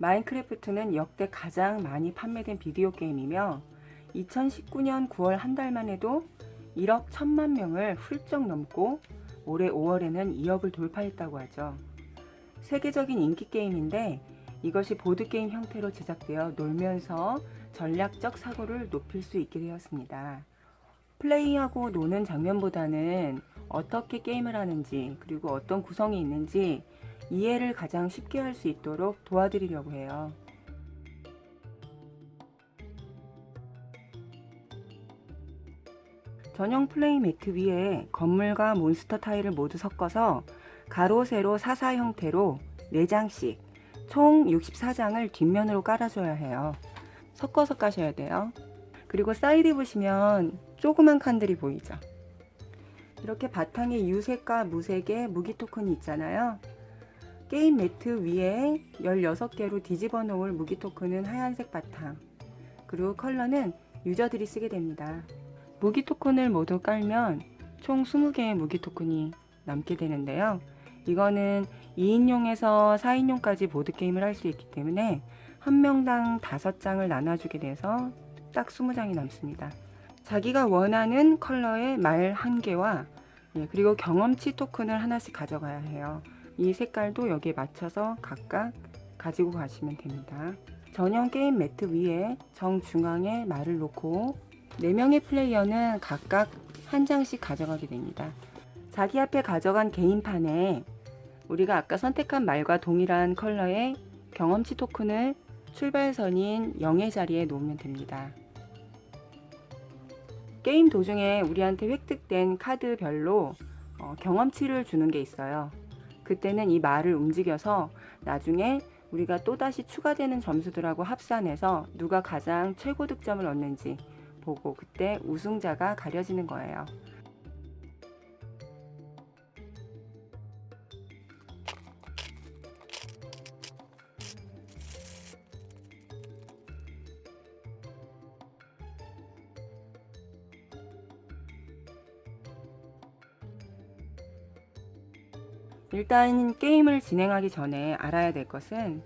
마인크래프트는 역대 가장 많이 판매된 비디오 게임이며 2019년 9월 한 달만 해도 1억 1천만 명을 훌쩍 넘고 올해 5월에는 2억을 돌파했다고 하죠. 세계적인 인기 게임인데 이것이 보드게임 형태로 제작되어 놀면서 전략적 사고를 높일 수 있게 되었습니다. 플레이하고 노는 장면보다는 어떻게 게임을 하는지 그리고 어떤 구성이 있는지 이해를 가장 쉽게 할 수 있도록 도와드리려고 해요. 전용 플레이 매트 위에 건물과 몬스터 타일을 모두 섞어서 가로, 세로, 사사 형태로 4장씩 총 64장을 뒷면으로 깔아줘야 해요. 섞어서 까셔야 돼요. 그리고 사이드 보시면 조그만 칸들이 보이죠? 이렇게 바탕에 유색과 무색의 무기 토큰이 있잖아요. 게임 매트 위에 16개로 뒤집어 놓을 무기 토큰은 하얀색 바탕, 그리고 컬러는 유저들이 쓰게 됩니다. 무기 토큰을 모두 깔면 총 20개의 무기 토큰이 남게 되는데요. 이거는 2인용에서 4인용까지 보드게임을 할 수 있기 때문에 한 명당 5장을 나눠주게 돼서 딱 20장이 남습니다. 자기가 원하는 컬러의 말한 개와 예, 그리고 경험치 토큰을 하나씩 가져가야 해요. 이 색깔도 여기에 맞춰서 각각 가지고 가시면 됩니다. 전용 게임 매트 위에 정중앙에 말을 놓고 4명의 플레이어는 각각 한 장씩 가져가게 됩니다. 자기 앞에 가져간 개인판에 우리가 아까 선택한 말과 동일한 컬러의 경험치 토큰을 출발선인 0의 자리에 놓으면 됩니다. 게임 도중에 우리한테 획득된 카드별로 어, 경험치를 주는 게 있어요. 그때는 이 말을 움직여서 나중에 우리가 또다시 추가되는 점수들하고 합산해서 누가 가장 최고 득점을 얻는지 보고 그때 우승자가 가려지는 거예요. 일단 게임을 진행하기 전에 알아야 될 것은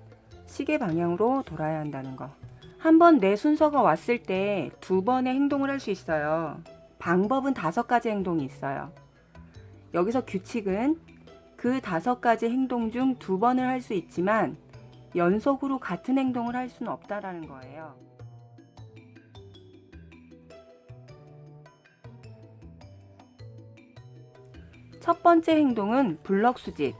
시계 방향으로 돌아야 한다는 거. 한 번 내 순서가 왔을 때 두 번의 행동을 할 수 있어요. 방법은 다섯 가지 행동이 있어요. 여기서 규칙은 그 다섯 가지 행동 중 두 번을 할 수 있지만 연속으로 같은 행동을 할 수는 없다라는 거예요. 첫 번째 행동은 블럭 수집.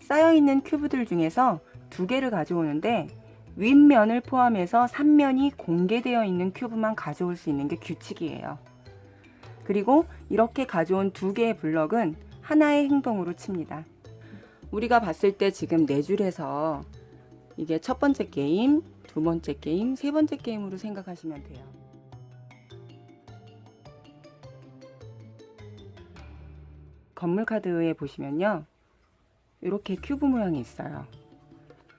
쌓여있는 큐브들 중에서 두 개를 가져오는데 윗면을 포함해서 3면이 공개되어 있는 큐브만 가져올 수 있는 게 규칙이에요. 그리고 이렇게 가져온 두 개의 블럭은 하나의 행동으로 칩니다. 우리가 봤을 때 지금 네 줄에서 이게 첫 번째 게임, 두 번째 게임, 세 번째 게임으로 생각하시면 돼요. 건물 카드에 보시면요. 이렇게 큐브 모양이 있어요.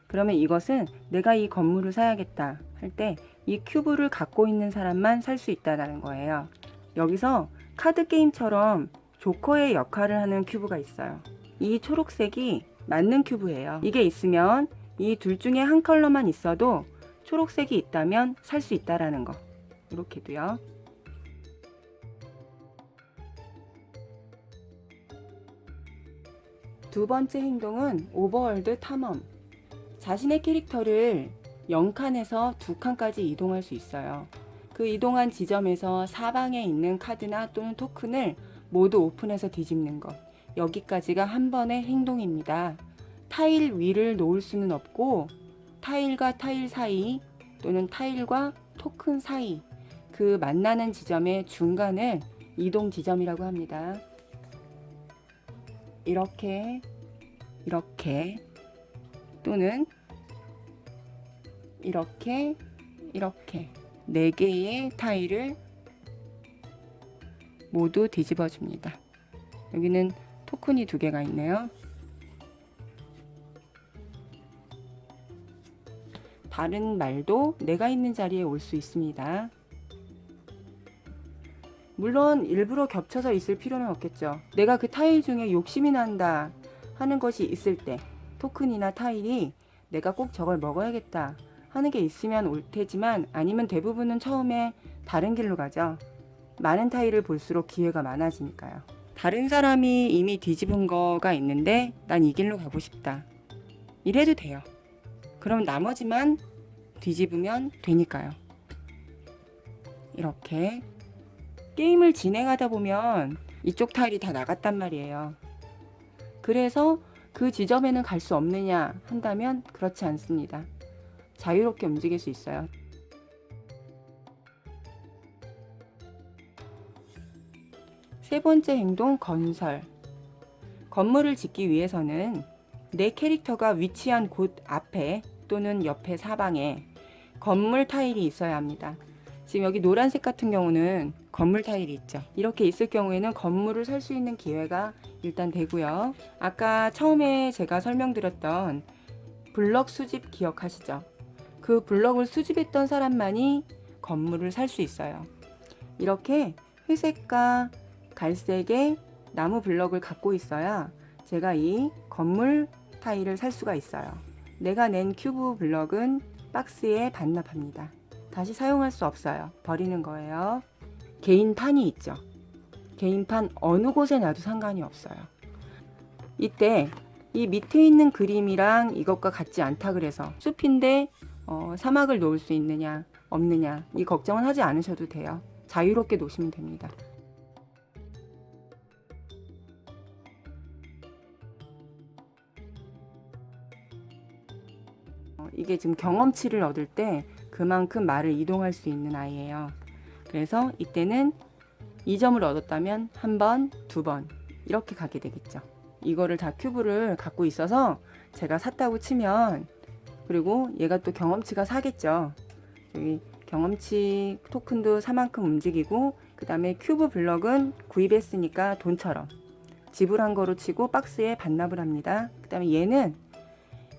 그러면 이것은 내가 이 건물을 사야겠다 할 때 이 큐브를 갖고 있는 사람만 살 수 있다는 거예요. 여기서 카드 게임처럼 조커의 역할을 하는 큐브가 있어요. 이 초록색이 맞는 큐브예요. 이게 있으면 이 둘 중에 한 컬러만 있어도 초록색이 있다면 살 수 있다라는 거. 이렇게도요. 두 번째 행동은 오버월드 탐험. 자신의 캐릭터를 0칸에서 2칸까지 이동할 수 있어요. 그 이동한 지점에서 사방에 있는 카드나 또는 토큰을 모두 오픈해서 뒤집는 것. 여기까지가 한 번의 행동입니다. 타일 위를 놓을 수는 없고 타일과 타일 사이 또는 타일과 토큰 사이 그 만나는 지점의 중간을 이동 지점이라고 합니다. 이렇게 이렇게 또는 이렇게 이렇게 네 개의 타일을 모두 뒤집어 줍니다. 여기는 토큰이 두 개가 있네요. 다른 말도 내가 있는 자리에 올 수 있습니다. 물론 일부러 겹쳐서 있을 필요는 없겠죠. 내가 그 타일 중에 욕심이 난다 하는 것이 있을 때 토큰이나 타일이 내가 꼭 저걸 먹어야겠다 하는 게 있으면 올 테지만 아니면 대부분은 처음에 다른 길로 가죠. 많은 타일을 볼수록 기회가 많아지니까요. 다른 사람이 이미 뒤집은 거가 있는데 난 이 길로 가고 싶다. 이래도 돼요. 그럼 나머지만 뒤집으면 되니까요. 이렇게 게임을 진행하다 보면 이쪽 타일이 다 나갔단 말이에요. 그래서 그 지점에는 갈 수 없느냐 한다면 그렇지 않습니다. 자유롭게 움직일 수 있어요. 세 번째 행동 건설. 건물을 짓기 위해서는 내 캐릭터가 위치한 곳 앞에 또는 옆에 사방에 건물 타일이 있어야 합니다. 지금 여기 노란색 같은 경우는 건물 타일이 있죠. 이렇게 있을 경우에는 건물을 살 수 있는 기회가 일단 되고요. 아까 처음에 제가 설명드렸던 블럭 수집 기억하시죠? 그 블럭을 수집했던 사람만이 건물을 살 수 있어요. 이렇게 회색과 갈색의 나무 블럭을 갖고 있어야 제가 이 건물 타일을 살 수가 있어요. 내가 낸 큐브 블럭은 박스에 반납합니다. 다시 사용할 수 없어요. 버리는 거예요. 개인 판이 있죠. 개인 판 어느 곳에 놔도 상관이 없어요. 이때 이 밑에 있는 그림이랑 이것과 같지 않다 그래서 숲인데 어, 사막을 놓을 수 있느냐 없느냐 이 걱정은 하지 않으셔도 돼요. 자유롭게 놓으시면 됩니다. 어, 이게 지금 경험치를 얻을 때 그만큼 말을 이동할 수 있는 아이예요. 그래서 이때는 2점을 얻었다면 한 번, 두 번 이렇게 가게 되겠죠. 이거를 다 큐브를 갖고 있어서 제가 샀다고 치면 그리고 얘가 또 경험치가 사겠죠. 여기 경험치 토큰도 사만큼 움직이고 그 다음에 큐브 블럭은 구입했으니까 돈처럼 지불한 거로 치고 박스에 반납을 합니다. 그 다음에 얘는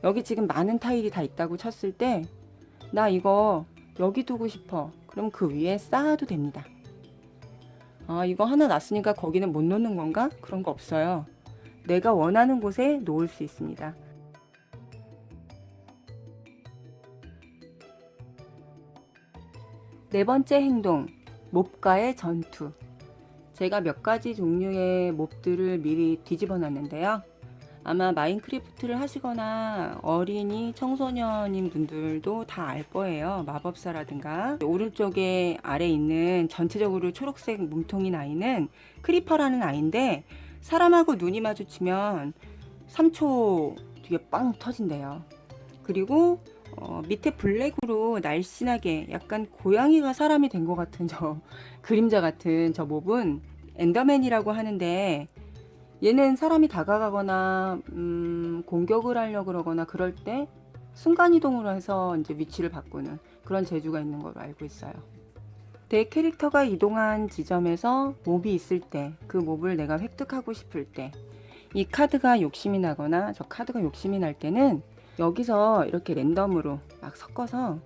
여기 지금 많은 타일이 다 있다고 쳤을 때 나 이거 여기 두고 싶어. 그럼 그 위에 쌓아도 됩니다. 아, 이거 하나 놨으니까 거기는 못 놓는 건가? 그런 거 없어요. 내가 원하는 곳에 놓을 수 있습니다. 네 번째 행동, 몹과의 전투. 제가 몇 가지 종류의 몹들을 미리 뒤집어 놨는데요. 아마 마인크래프트를 하시거나 어린이 청소년인 분들도 다 알 거예요. 마법사라든가. 오른쪽에 아래 있는 전체적으로 초록색 몸통인 아이는 크리퍼라는 아이인데 사람하고 눈이 마주치면 3초 뒤에 빵 터진대요. 그리고 어, 밑에 블랙으로 날씬하게 약간 고양이가 사람이 된 것 같은 저 그림자 같은 저 몹은 엔더맨이라고 하는데 얘는 사람이 다가가거나 음, 공격을 하려고 그러거나 그럴 때 순간 이동으로 해서 이제 위치를 바꾸는 그런 재주가 있는 걸로 알고 있어요. 내 캐릭터가 이동한 지점에서 몹이 있을 때 그 몹을 내가 획득하고 싶을 때 이 카드가 욕심이 나거나 저 카드가 욕심이 날 때는 여기서 이렇게 랜덤으로 막 섞어서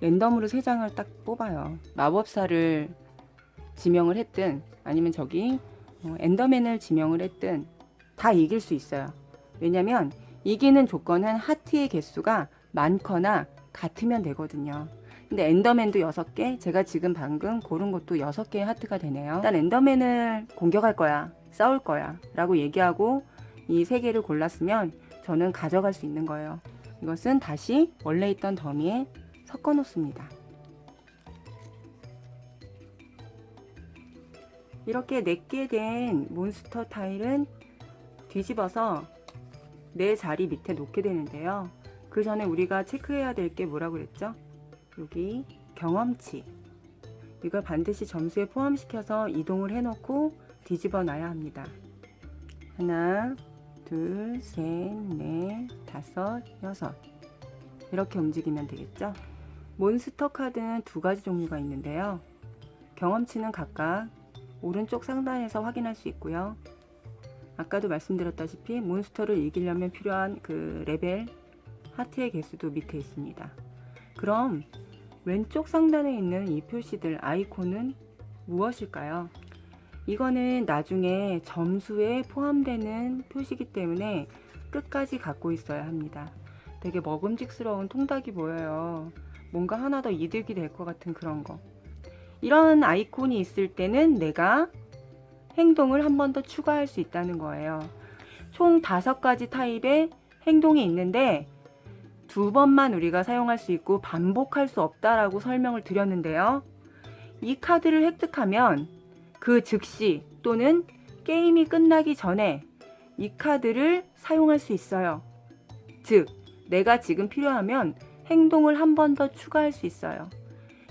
랜덤으로 세 장을 딱 뽑아요. 마법사를 지명을 했든 아니면 저기 어, 엔더맨을 지명을 했든 다 이길 수 있어요. 왜냐면 이기는 조건은 하트의 개수가 많거나 같으면 되거든요. 근데 엔더맨도 6개, 제가 지금 방금 고른 것도 6개의 하트가 되네요. 일단 엔더맨을 공격할 거야, 싸울 거야 라고 얘기하고 이 3개를 골랐으면 저는 가져갈 수 있는 거예요. 이것은 다시 원래 있던 더미에 섞어 놓습니다. 이렇게 4개 된 몬스터 타일은 뒤집어서 내 자리 밑에 놓게 되는데요. 그 전에 우리가 체크해야 될 게 뭐라고 그랬죠? 여기 경험치. 이걸 반드시 점수에 포함시켜서 이동을 해놓고 뒤집어 놔야 합니다. 하나, 둘, 셋, 넷, 다섯, 여섯. 이렇게 움직이면 되겠죠? 몬스터 카드는 두 가지 종류가 있는데요. 경험치는 각각 오른쪽 상단에서 확인할 수 있고요. 아까도 말씀드렸다시피 몬스터를 이기려면 필요한 그 레벨 하트의 개수도 밑에 있습니다. 그럼 왼쪽 상단에 있는 이 표시들 아이콘은 무엇일까요? 이거는 나중에 점수에 포함되는 표시기 때문에 끝까지 갖고 있어야 합니다. 되게 먹음직스러운 통닭이 보여요. 뭔가 하나 더 이득이 될 것 같은 그런 거. 이런 아이콘이 있을 때는 내가 행동을 한 번 더 추가할 수 있다는 거예요. 총 다섯 가지 타입의 행동이 있는데 두 번만 우리가 사용할 수 있고 반복할 수 없다라고 설명을 드렸는데요. 이 카드를 획득하면 그 즉시 또는 게임이 끝나기 전에 이 카드를 사용할 수 있어요. 즉, 내가 지금 필요하면 행동을 한 번 더 추가할 수 있어요.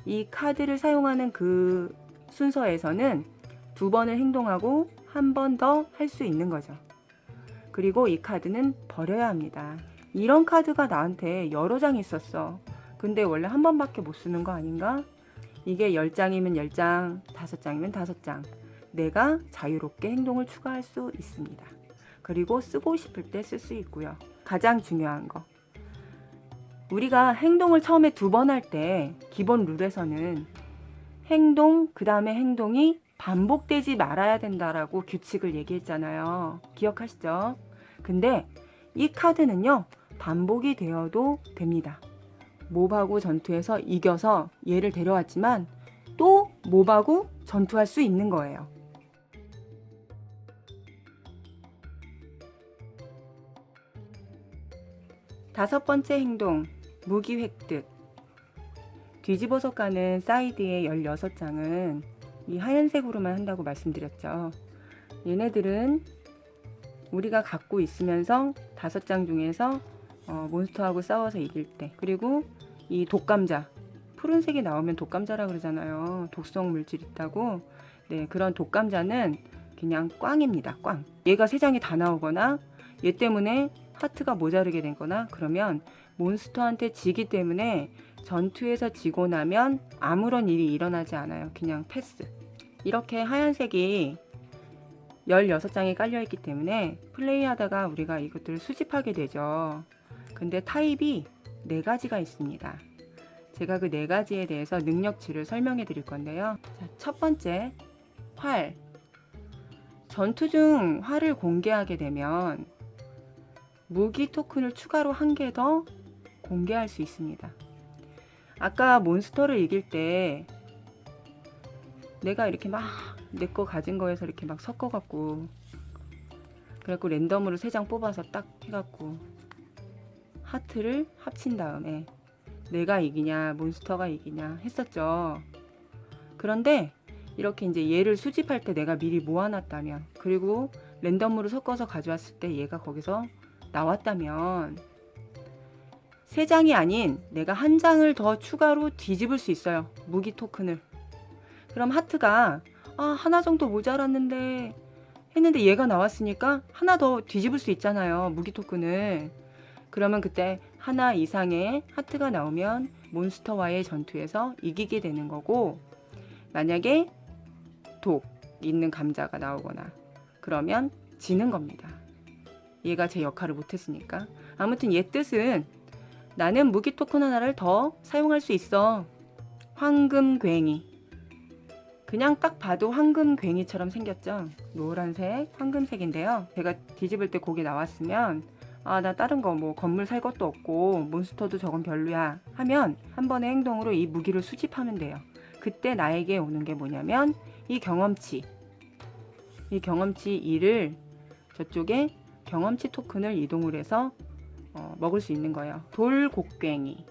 이 카드를 사용하는 그 순서에서는 두 번을 행동하고 한 번 더 할 수 있는 거죠. 그리고 이 카드는 버려야 합니다. 이런 카드가 나한테 여러 장 있었어. 근데 원래 한 번밖에 못 쓰는 거 아닌가? 이게 10장이면 10장, 5장이면 5장. 내가 자유롭게 행동을 추가할 수 있습니다. 그리고 쓰고 싶을 때 쓸 수 있고요. 가장 중요한 거. 우리가 행동을 처음에 두 번 할 때 기본 룰에서는 행동, 그 다음에 행동이 반복되지 말아야 된다라고 규칙을 얘기했잖아요. 기억하시죠? 근데 이 카드는요, 반복이 되어도 됩니다. 몹하고 전투에서 이겨서 얘를 데려왔지만 또 몹하고 전투할 수 있는 거예요. 다섯 번째 행동, 무기 획득. 뒤집어서 까는 사이드의 16장은 이 하얀색으로만 한다고 말씀드렸죠. 얘네들은 우리가 갖고 있으면서 다섯 장 중에서 어, 몬스터하고 싸워서 이길 때 그리고 이 독감자 푸른색이 나오면 독감자라 그러잖아요 독성 물질 있다고 네 그런 독감자는 그냥 꽝입니다 꽝 얘가 세 장이 다 나오거나 얘 때문에 하트가 모자르게 되거나 그러면 몬스터한테 지기 때문에 전투에서 지고 나면 아무런 일이 일어나지 않아요 그냥 패스 이렇게 하얀색이 16장이 깔려있기 때문에 플레이하다가 우리가 이것들을 수집하게 되죠. 근데 타입이 네 가지가 있습니다. 제가 그네 가지에 대해서 능력치를 설명해 드릴 건데요. 자, 첫 번째, 활. 전투 중 활을 공개하게 되면 무기 토큰을 추가로 한 개 더 공개할 수 있습니다. 아까 몬스터를 이길 때 내가 이렇게 막 내 거 가진 거에서 이렇게 막 섞어갖고 그래갖고 랜덤으로 세 장 뽑아서 딱 해갖고 하트를 합친 다음에 내가 이기냐 몬스터가 이기냐 했었죠. 그런데 이렇게 이제 얘를 수집할 때 내가 미리 모아놨다면 그리고 랜덤으로 섞어서 가져왔을 때 얘가 거기서 나왔다면 세 장이 아닌 내가 한 장을 더 추가로 뒤집을 수 있어요. 무기 토큰을. 그럼 하트가 아 하나 정도 모자랐는데 했는데 얘가 나왔으니까 하나 더 뒤집을 수 있잖아요 무기 토큰을 그러면 그때 하나 이상의 하트가 나오면 몬스터와의 전투에서 이기게 되는 거고 만약에 독 있는 감자가 나오거나 그러면 지는 겁니다 얘가 제 역할을 못했으니까 아무튼 얘 뜻은 나는 무기 토큰 하나를 더 사용할 수 있어 황금괭이 그냥 딱 봐도 황금괭이처럼 생겼죠. 노란색, 황금색인데요. 제가 뒤집을 때 거기 나왔으면 아, 나 다른 거 뭐 건물 살 것도 없고 몬스터도 저건 별로야 하면 한 번의 행동으로 이 무기를 수집하면 돼요. 그때 나에게 오는 게 뭐냐면 이 경험치. 이 경험치 2를 저쪽에 경험치 토큰을 이동을 해서 어, 먹을 수 있는 거예요. 돌곡괭이.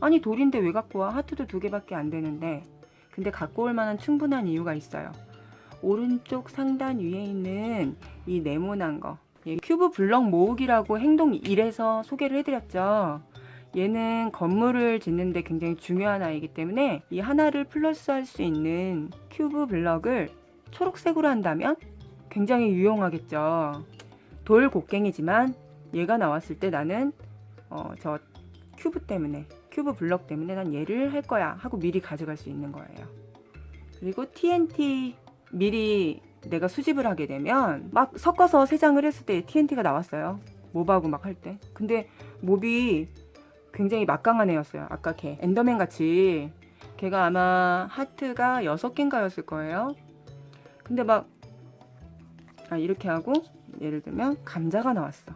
아니 돌인데 왜 갖고 와? 하트도 두 개밖에 안 되는데 근데 갖고 올 만한 충분한 이유가 있어요. 오른쪽 상단 위에 있는 이 네모난 거. 예, 큐브 블럭 모으기라고 행동 1에서 소개를 해드렸죠. 얘는 건물을 짓는데 굉장히 중요한 아이기 때문에 이 하나를 플러스할 수 있는 큐브 블럭을 초록색으로 한다면 굉장히 유용하겠죠. 돌 곡괭이지만 얘가 나왔을 때 나는 어, 저 큐브 때문에 큐브 블럭 때문에 난 얘를 할 거야 하고 미리 가져갈 수 있는 거예요. 그리고 TNT 미리 내가 수집을 하게 되면 막 섞어서 세 장을 했을 때 TNT가 나왔어요. 몹하고 막 할 때. 근데 몹이 굉장히 막강한 애였어요. 아까 걔 엔더맨 같이 걔가 아마 하트가 여섯 개인가였을 거예요. 근데 막 아, 이렇게 하고 예를 들면 감자가 나왔어.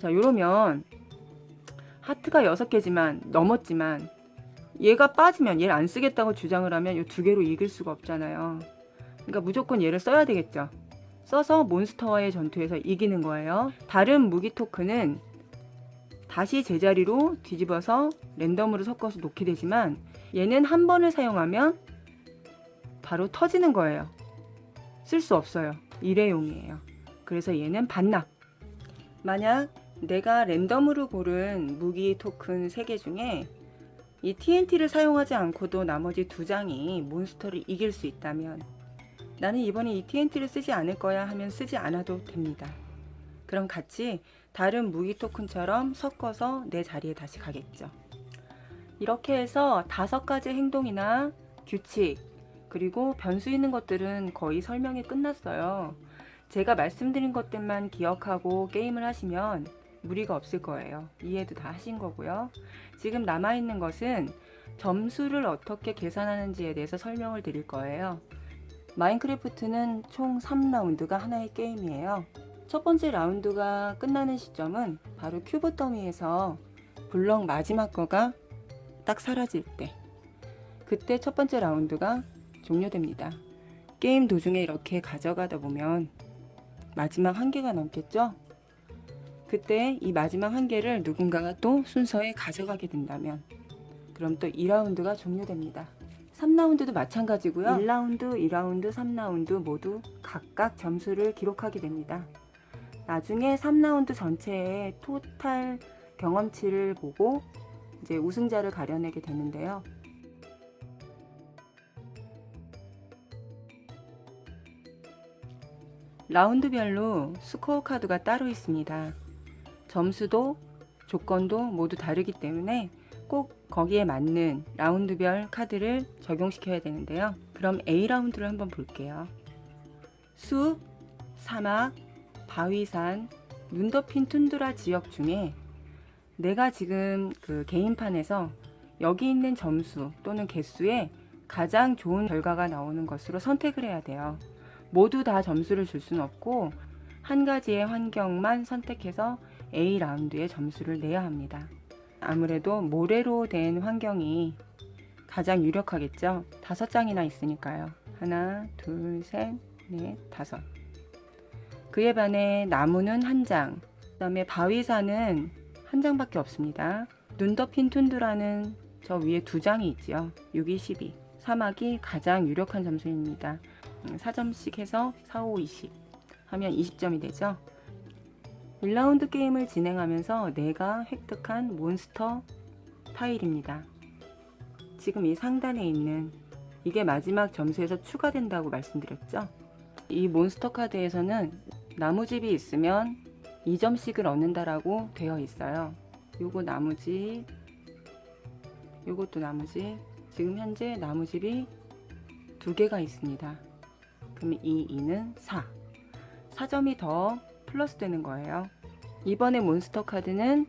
자, 요러면 하트가 6개지만 넘었지만 얘가 빠지면 얘를 안 쓰겠다고 주장을 하면 이 두 개로 이길 수가 없잖아요. 그러니까 무조건 얘를 써야 되겠죠. 써서 몬스터와의 전투에서 이기는 거예요. 다른 무기 토큰은 다시 제자리로 뒤집어서 랜덤으로 섞어서 놓게 되지만 얘는 한 번을 사용하면 바로 터지는 거예요. 쓸 수 없어요. 일회용이에요. 그래서 얘는 반납. 만약 내가 랜덤으로 고른 무기 토큰 3개 중에 이 TNT를 사용하지 않고도 나머지 두 장이 몬스터를 이길 수 있다면 나는 이번에 이 TNT를 쓰지 않을 거야 하면 쓰지 않아도 됩니다. 그럼 같이 다른 무기 토큰처럼 섞어서 내 자리에 다시 가겠죠. 이렇게 해서 다섯 가지 행동이나 규칙, 그리고 변수 있는 것들은 거의 설명이 끝났어요. 제가 말씀드린 것들만 기억하고 게임을 하시면 무리가 없을 거예요. 이해도 다 하신 거고요. 지금 남아있는 것은 점수를 어떻게 계산하는지에 대해서 설명을 드릴 거예요. 마인크래프트는 총 3라운드가 하나의 게임이에요. 첫 번째 라운드가 끝나는 시점은 바로 큐브 더미에서 블럭 마지막 거가 딱 사라질 때. 그때 첫 번째 라운드가 종료됩니다. 게임 도중에 이렇게 가져가다 보면 마지막 한 개가 남겠죠? 그때 이 마지막 한 개를 누군가가 또 순서에 가져가게 된다면 그럼 또 2라운드가 종료됩니다. 3라운드도 마찬가지고요. 1라운드, 2라운드, 3라운드 모두 각각 점수를 기록하게 됩니다. 나중에 3라운드 전체의 토탈 경험치를 보고 이제 우승자를 가려내게 되는데요. 라운드별로 스코어 카드가 따로 있습니다. 점수도 조건도 모두 다르기 때문에 꼭 거기에 맞는 라운드별 카드를 적용시켜야 되는데요. 그럼 A라운드를 한번 볼게요. 숲, 사막, 바위산, 눈 덮인 툰드라 지역 중에 내가 지금 그 개인판에서 여기 있는 점수 또는 개수에 가장 좋은 결과가 나오는 것으로 선택을 해야 돼요. 모두 다 점수를 줄 수는 없고 한 가지의 환경만 선택해서 A 라운드에 점수를 내야 합니다. 아무래도 모래로 된 환경이 가장 유력하겠죠. 다섯 장이나 있으니까요. 하나, 둘, 셋, 넷, 다섯. 그에 반해 나무는 한 장, 그 다음에 바위산은 한 장밖에 없습니다. 눈 덮인 툰드라는 저 위에 두 장이 있지요. 6이 12. 사막이 가장 유력한 점수입니다. 4점씩 해서 4, 5, 20 하면 20점이 되죠. 1라운드 게임을 진행하면서 내가 획득한 몬스터 타일입니다. 지금 이 상단에 있는 이게 마지막 점수에서 추가된다고 말씀드렸죠. 이 몬스터 카드에서는 나무집이 있으면 2점씩을 얻는다라고 되어 있어요. 요거 나무집, 요것도 나무집. 지금 현재 나무집이 두 개가 있습니다. 그럼 이 2는 4. 4점이 더 플러스 되는 거예요. 이번에 몬스터 카드는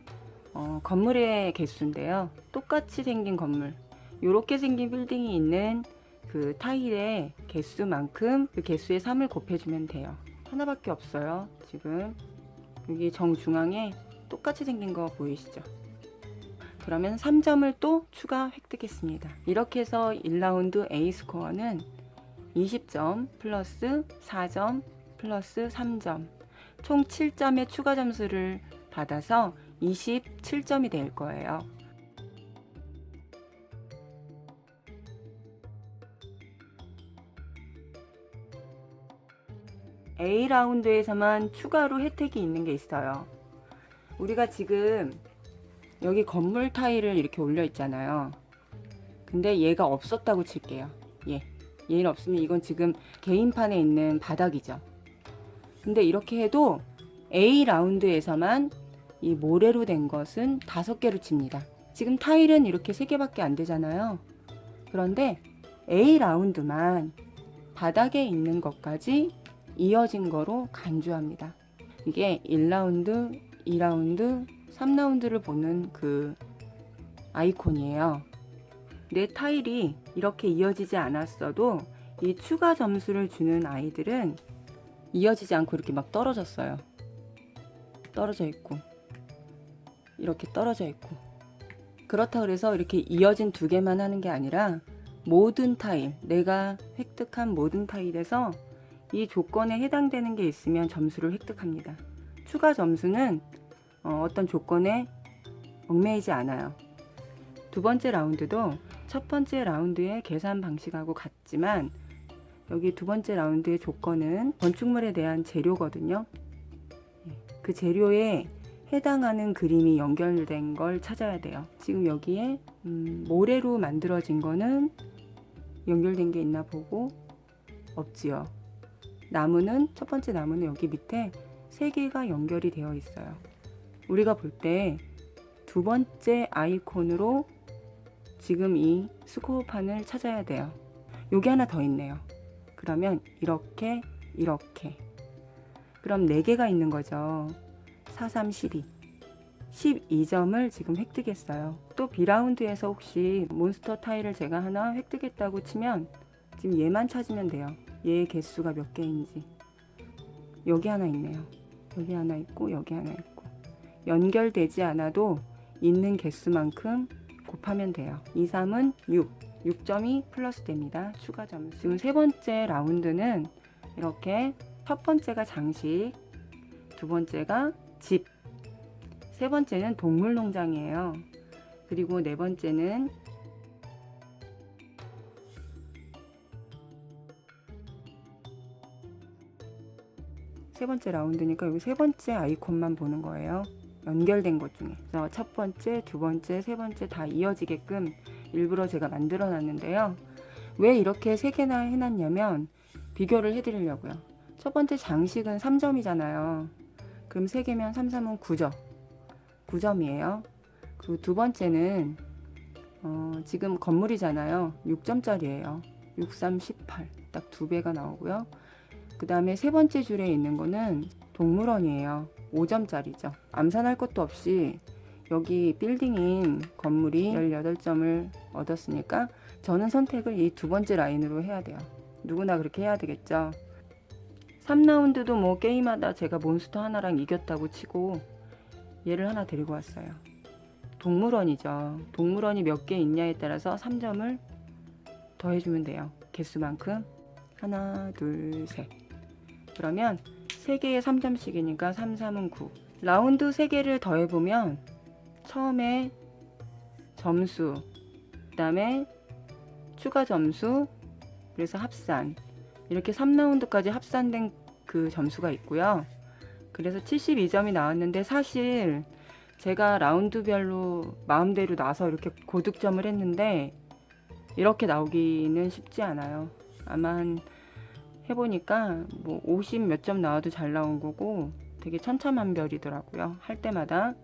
어, 건물의 개수인데요. 똑같이 생긴 건물. 이렇게 생긴 빌딩이 있는 그 타일의 개수만큼 그 개수의 3을 곱해주면 돼요. 하나밖에 없어요. 지금 여기 정중앙에 똑같이 생긴 거 보이시죠? 그러면 3점을 또 추가 획득했습니다. 이렇게 해서 1라운드 A 스코어는 20점 플러스 4점 플러스 3점 총 7점의 추가 점수를 받아서 27점이 될 거예요. A라운드에서만 추가로 혜택이 있는 게 있어요. 우리가 지금 여기 건물 타일을 이렇게 올려 있잖아요. 근데 얘가 없었다고 칠게요. 얘. 얘는 없으면 이건 지금 개인판에 있는 바닥이죠. 근데 이렇게 해도 A 라운드에서만 이 모래로 된 것은 다섯 개로 칩니다. 지금 타일은 이렇게 세 개밖에 안 되잖아요. 그런데 A 라운드만 바닥에 있는 것까지 이어진 거로 간주합니다. 이게 1라운드, 2라운드, 3라운드를 보는 그 아이콘이에요. 내 타일이 이렇게 이어지지 않았어도 이 추가 점수를 주는 아이들은 이어지지 않고 이렇게 막 떨어졌어요. 떨어져 있고. 이렇게 떨어져 있고 그렇다 그래서 이렇게 이어진 두 개만 하는 게 아니라 모든 타일 내가 획득한 모든 타일에서 이 조건에 해당되는 게 있으면 점수를 획득합니다. 추가 점수는 어, 어떤 조건에 얽매이지 않아요. 두 번째 라운드도 첫 번째 라운드의 계산 방식하고 같지만 여기 두 번째 라운드의 조건은 건축물에 대한 재료거든요. 예, 그 재료에 해당하는 그림이 연결된 걸 찾아야 돼요. 지금 여기에 음, 모래로 만들어진 거는 연결된 게 있나 보고 없지요. 나무는 첫 번째 나무는 여기 밑에 세 개가 연결이 되어 있어요. 우리가 볼 때 두 번째 아이콘으로 지금 이 스코어판을 찾아야 돼요. 여기 하나 더 있네요. 그러면 이렇게 이렇게 그럼 4개가 있는 거죠. 4, 3, 12 12점을 지금 획득했어요. 또 B라운드에서 혹시 몬스터 타일을 제가 하나 획득했다고 치면 지금 얘만 찾으면 돼요. 얘의 개수가 몇 개인지 여기 하나 있네요. 여기 하나 있고 여기 하나 있고 연결되지 않아도 있는 개수만큼 곱하면 돼요. 2, 3은 6. 6점이 플러스 됩니다. 추가 점수. 지금 세 번째 라운드는 이렇게 첫 번째가 장식, 두 번째가 집, 세 번째는 동물 농장이에요. 그리고 네 번째는 세 번째 라운드니까 여기 세 번째 아이콘만 보는 거예요. 연결된 것 중에. 그래서 첫 번째, 두 번째, 세 번째 다 이어지게끔 일부러 제가 만들어 놨는데요. 왜 이렇게 세 개나 해놨냐면 비교를 해드리려고요. 첫 번째 장식은 3점이잖아요. 그럼 세 개면 3, 3은 9점. 9점이에요. 그리고 두 번째는 어, 지금 건물이잖아요. 6점짜리예요. 6, 3, 18. 딱 두 배가 나오고요. 그 다음에 세 번째 줄에 있는 거는 동물원이에요. 5점짜리죠. 암산할 것도 없이 여기 빌딩인 건물이 18점을 얻었으니까 저는 선택을 이 두 번째 라인으로 해야 돼요. 누구나 그렇게 해야 되겠죠. 3라운드도 뭐 게임하다 제가 몬스터 하나랑 이겼다고 치고 얘를 하나 데리고 왔어요. 동물원이죠. 동물원이 몇 개 있냐에 따라서 3점을 더해주면 돼요. 개수만큼. 하나, 둘, 셋. 그러면 3개에 3점씩이니까 3, 3은 9. 라운드 3개를 더해보면 처음에 점수, 그 다음에 추가 점수, 그래서 합산. 이렇게 3라운드까지 합산된 그 점수가 있고요. 그래서 72점이 나왔는데 사실 제가 라운드별로 마음대로 나서 이렇게 고득점을 했는데 이렇게 나오기는 쉽지 않아요. 아마 한 해보니까 뭐 50 몇 점 나와도 잘 나온 거고 되게 천차만별이더라고요. 할 때마다.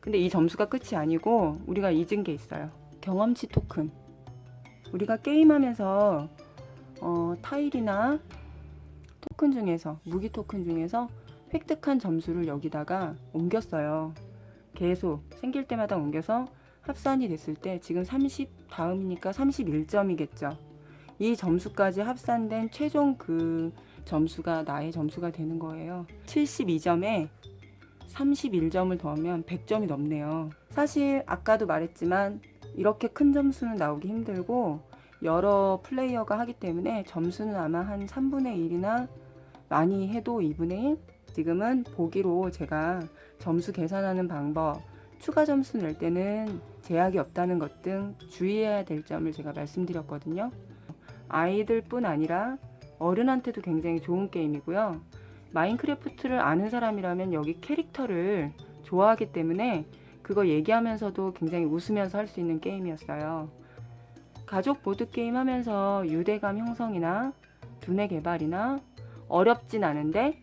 근데 이 점수가 끝이 아니고 우리가 잊은 게 있어요. 경험치 토큰. 우리가 게임하면서 어, 타일이나 토큰 중에서 무기 토큰 중에서 획득한 점수를 여기다가 옮겼어요. 계속 생길 때마다 옮겨서 합산이 됐을 때 지금 30 다음이니까 31점이겠죠. 이 점수까지 합산된 최종 그 점수가 나의 점수가 되는 거예요. 72점에 31점을 더하면 100점이 넘네요. 사실 아까도 말했지만 이렇게 큰 점수는 나오기 힘들고 여러 플레이어가 하기 때문에 점수는 아마 한 3분의 1이나 많이 해도 2분의 1? 지금은 보기로 제가 점수 계산하는 방법, 추가 점수 낼 때는 제약이 없다는 것 등 주의해야 될 점을 제가 말씀드렸거든요. 아이들뿐 아니라 어른한테도 굉장히 좋은 게임이고요. 마인크래프트를 아는 사람이라면 여기 캐릭터를 좋아하기 때문에 그거 얘기하면서도 굉장히 웃으면서 할 수 있는 게임이었어요. 가족 보드게임 하면서 유대감 형성이나 두뇌 개발이나 어렵진 않은데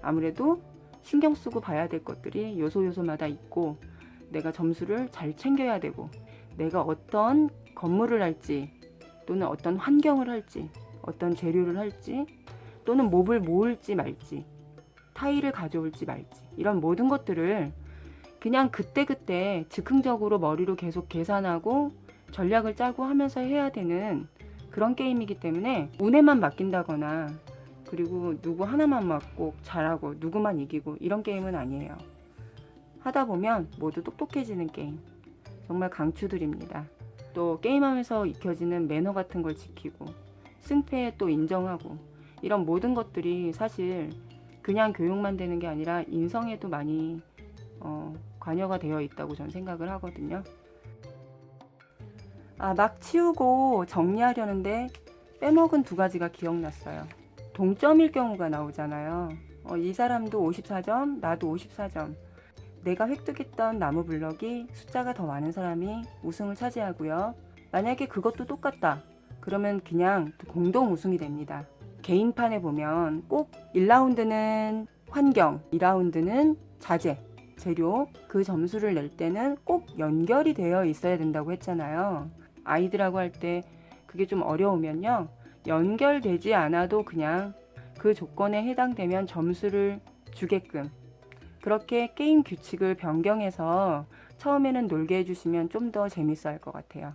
아무래도 신경 쓰고 봐야 될 것들이 요소 요소마다 있고 내가 점수를 잘 챙겨야 되고 내가 어떤 건물을 할지 또는 어떤 환경을 할지 어떤 재료를 할지 또는 몹을 모을지 말지 타일을 가져올지 말지 이런 모든 것들을 그냥 그때그때 즉흥적으로 머리로 계속 계산하고 전략을 짜고 하면서 해야 되는 그런 게임이기 때문에 운에만 맡긴다거나 그리고 누구 하나만 맞고 잘하고 누구만 이기고 이런 게임은 아니에요. 하다 보면 모두 똑똑해지는 게임. 정말 강추드립니다. 또 게임하면서 익혀지는 매너 같은 걸 지키고 승패에 또 인정하고 이런 모든 것들이 사실 그냥 교육만 되는 게 아니라 인성에도 많이 어, 관여가 되어 있다고 저는 생각을 하거든요. 아, 막 치우고 정리하려는데 빼먹은 두 가지가 기억났어요. 동점일 경우가 나오잖아요. 어, 이 사람도 54점, 나도 54점. 내가 획득했던 나무 블럭이 숫자가 더 많은 사람이 우승을 차지하고요. 만약에 그것도 똑같다. 그러면 그냥 공동 우승이 됩니다. 개인판에 보면 꼭 1라운드는 환경, 2라운드는 자재, 재료, 그 점수를 낼 때는 꼭 연결이 되어 있어야 된다고 했잖아요. 아이들하고 할 때 그게 좀 어려우면요. 연결되지 않아도 그냥 그 조건에 해당되면 점수를 주게끔 그렇게 게임 규칙을 변경해서 처음에는 놀게 해주시면 좀 더 재밌어 할 것 같아요.